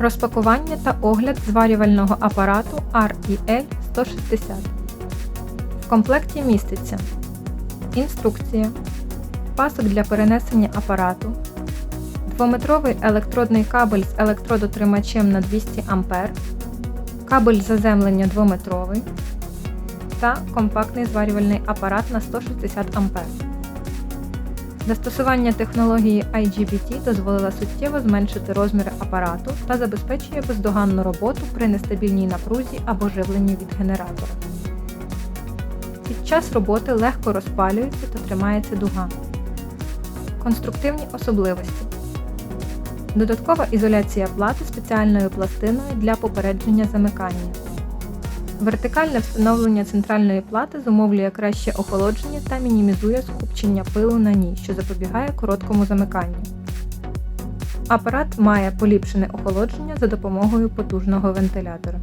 Розпакування та огляд зварювального апарату REL 160. В комплекті міститься інструкція, пасок для перенесення апарату, двометровий електродний кабель з електродотримачем на 200 А, кабель заземлення 2-метровий та компактний зварювальний апарат на 160 А. Застосування технології IGBT дозволило суттєво зменшити розміри апарату та забезпечує бездоганну роботу при нестабільній напрузі або живленні від генератора. Під час роботи легко розпалюється та тримається дуга. Конструктивні особливості. Додаткова ізоляція плати спеціальною пластиною для попередження замикання. Вертикальне встановлення центральної плати зумовлює краще охолодження та мінімізує скупчення пилу на ній, що запобігає короткому замиканню. Апарат має поліпшене охолодження за допомогою потужного вентилятора.